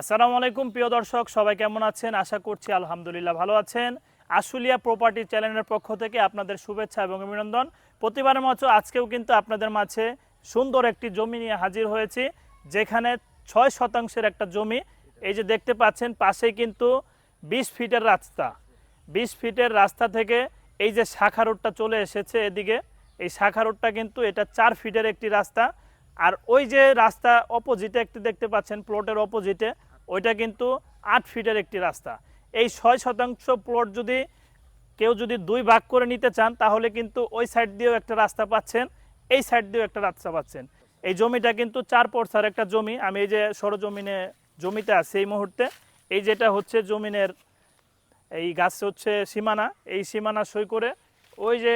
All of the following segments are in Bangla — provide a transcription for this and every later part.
আসসালামু আলাইকুম, প্রিয় দর্শক, সবাই কেমন আছেন? আশা করছি আলহামদুলিল্লাহ ভালো আছেন। আশুলিয়া প্রপার্টি চ্যানেলের পক্ষ থেকে আপনাদের শুভেচ্ছা এবং অভিনন্দন। প্রতিবারের মতো আজকেও কিন্তু আপনাদের মাঝে সুন্দর একটি জমি নিয়ে হাজির হয়েছি, যেখানে ছয় শতাংশের একটা জমি। এই যে দেখতে পাচ্ছেন, পাশেই কিন্তু বিশ ফিটের রাস্তা। বিশ ফিটের রাস্তা থেকে এই যে শাখা রোডটা চলে এসেছে এদিকে। এই শাখা রোডটা কিন্তু এটা চার ফিটের একটি রাস্তা। আর ওই যে রাস্তা অপোজিটে একটি দেখতে পাচ্ছেন প্লটের অপোজিটে ওইটা কিন্তু আট ফিটের একটি রাস্তা। এই ছয় শতাংশ প্লট যদি কেউ যদি দুই ভাগ করে নিতে চান, তাহলে কিন্তু ওই সাইড দিয়েও একটা রাস্তা পাচ্ছেন, এই সাইড দিয়েও একটা রাস্তা পাচ্ছেন। এই জমিটা কিন্তু চার পরসার একটা জমি। আমি এই যে সরজমিনে জমিতে আছি এই মুহূর্তে, এই যেটা হচ্ছে জমিনের এই গাছ হচ্ছে সীমানা। এই সীমানা সই করে ওই যে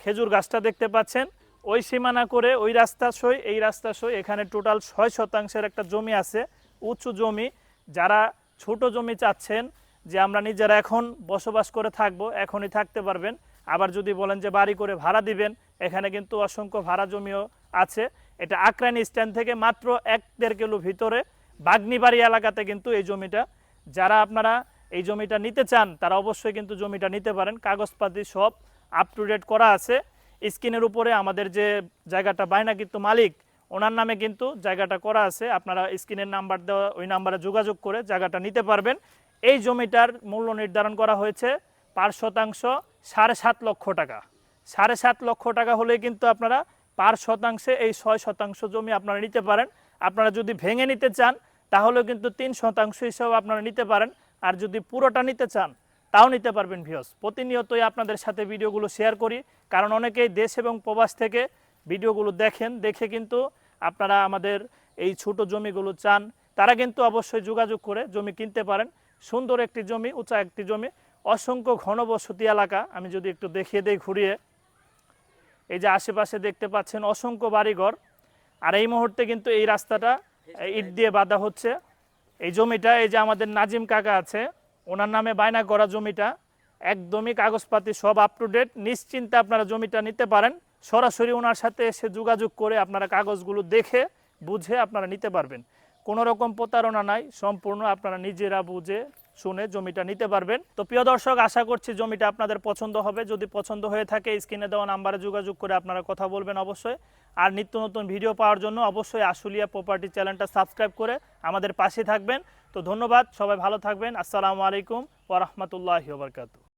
খেজুর গাছটা দেখতে পাচ্ছেন ওই সীমানা করে ওই রাস্তা সই, এই রাস্তা সই, এখানে টোটাল ছয় শতাংশের একটা জমি আছে, উঁচু জমি। যারা ছোট জমি চাচ্ছেন যে আমরা নিজেরা এখন বসবাস করে থাকব, এখনই থাকতে পারবেন। আবার যদি বলেন যে বাড়ি করে ভাড়া দিবেন, এখানে কিন্তু অসংখ্য ভাড়া জমিও আছে। এটা আকরানি স্ট্যান্ড থেকে মাত্র এক দেড় কিলো ভিতরে বাগনিবাড়ি এলাকাতে কিন্তু এই জমিটা। যারা আপনারা এই জমিটা নিতে চান, তারা অবশ্যই কিন্তু জমিটা নিতে পারেন। কাগজপাতি সব আপ টু ডেট করা আছে। স্ক্রিনের উপরে আমাদের যে জায়গাটা বায়না কিন্তু মালিক, ওনার নামে কিন্তু জায়গাটা করা আছে। আপনারা স্ক্রিনের নাম্বার দেওয়া, ওই নাম্বারে যোগাযোগ করে জায়গাটা নিতে পারবেন। এই জমিটার মূল্য নির্ধারণ করা হয়েছে পার শতাংশ সাড়ে সাত লক্ষ টাকা। সাড়ে সাত লক্ষ টাকা হলে কিন্তু আপনারা পার শতাংশে এই ছয় শতাংশ জমি আপনারা নিতে পারেন। আপনারা যদি ভেঙে নিতে চান, তাহলেও কিন্তু তিন শতাংশ হিসাবে আপনারা নিতে পারেন। আর যদি পুরোটা নিতে চান তাও নিতে পারবেন ভিওস প্রতিনিয়তই আপনাদের সাথে ভিডিওগুলো শেয়ার করি কারণ অনেকেই দেশ এবং প্রবাস থেকে ভিডিওগুলো দেখেন দেখে কিন্তু আপনারা আমাদের এই ছোট জমিগুলো চান। তারা কিন্তু অবশ্যই যোগাযোগ করে জমি কিনতে পারেন। সুন্দর একটি জমি উঁচা একটি জমি অসংখ্য ঘনবসতি এলাকা আমি যদি একটু দেখিয়ে দেই ঘুরিয়ে। এই যে আশেপাশে দেখতে পাচ্ছেন অসংখ্য বাড়িঘর। আর এই মুহূর্তে কিন্তু এই রাস্তাটা ইট দিয়ে বাঁধা হচ্ছে। এই জমিটা এই যে আমাদের নাজিম কাকা আছে ওনার নামে বায়না করা জমিটা একদমই কাগজপাতি, সব আপ টু ডেট নিশ্চিন্তে আপনারা জমিটা নিতে পারেন। সরাসরি ওনার সাথে এসে যোগাযোগ করে আপনারা কাগজগুলো দেখে, বুঝে আপনারা নিতে পারবেন। কোনো রকম প্রতারণা নাই। সম্পূর্ণ আপনারা নিজেরা বুঝে শুনে জমিটা নিতে পারবেন। তো প্রিয় দর্শক, আশা করছি জমিটা আপনাদের পছন্দ হবে। যদি পছন্দ হয়ে থাকে, স্ক্রিনে দেওয়া নাম্বারে যোগাযোগ করে আপনারা কথা বলবেন অবশ্যই। আর নিত্য নতুন ভিডিও পাওয়ার জন্য অবশ্যই আশুলিয়া প্রপার্টি চ্যানেলটা সাবস্ক্রাইব করে আমাদের পাশে থাকবেন। তো ধন্যবাদ, সবাই ভালো থাকবেন। আসসালামু আলাইকুম ওরহমতুল্লাহ ওবরকাতু